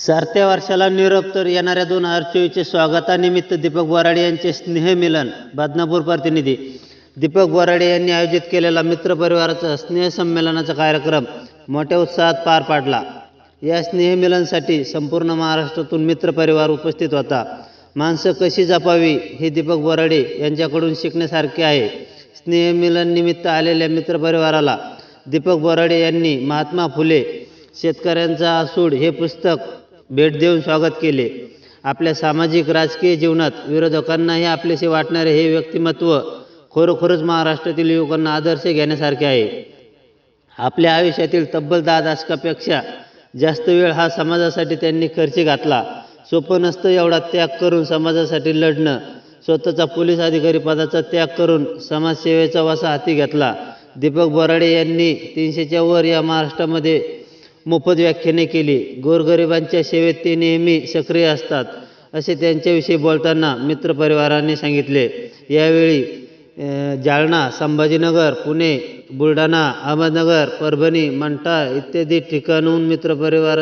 सरत्या वर्षाला निरोप तर येणाऱ्या दोन हजार चोवीसच्या स्वागतानिमित्त दीपक बोराडे यांचे स्नेहमिलन बदनापूर प्रतिनिधी. दीपक बोराडे यांनी आयोजित केलेला मित्रपरिवाराचा स्नेहसंमेलनाचा कार्यक्रम मोठ्या उत्साहात पार पाडला. या स्नेहमिलनसाठी संपूर्ण महाराष्ट्रातून मित्रपरिवार उपस्थित होता. माणसं कशी जपावी हे दीपक बोराडे यांच्याकडून शिकण्यासारखे आहे. स्नेहमिलन निमित्त आलेल्या मित्रपरिवाराला दीपक बोराडे यांनी महात्मा फुले शेतकऱ्यांचा आसूड हे पुस्तक भेट देऊन स्वागत केले. आपल्या सामाजिक राजकीय जीवनात विरोधकांनाही आपलेसे वाटणारे हे व्यक्तिमत्व खरोखरच महाराष्ट्रातील युवकांना आदर्श घेण्यासारखे आहे. आपल्या आयुष्यातील तब्बल दहा दशकापेक्षा जास्त वेळ हा समाजासाठी त्यांनी खर्च घातला. सोपं नसतं एवढा त्याग करून समाजासाठी लढणं. स्वतःचा पोलीस अधिकारी पदाचा त्याग करून समाजसेवेचा वसा हाती घेतला. दीपक बोराडे यांनी तीनशेच्या वर या महाराष्ट्रामध्ये मोफत व्याख्याने केली. गोरगरिबांच्या सेवेत ते नेहमी सक्रिय असतात असे त्यांच्याविषयी बोलताना मित्रपरिवाराने सांगितले. यावेळी जालना संभाजीनगर पुणे बुलढाणा अहमदनगर परभणी मंठा इत्यादी ठिकाणहून मित्रपरिवार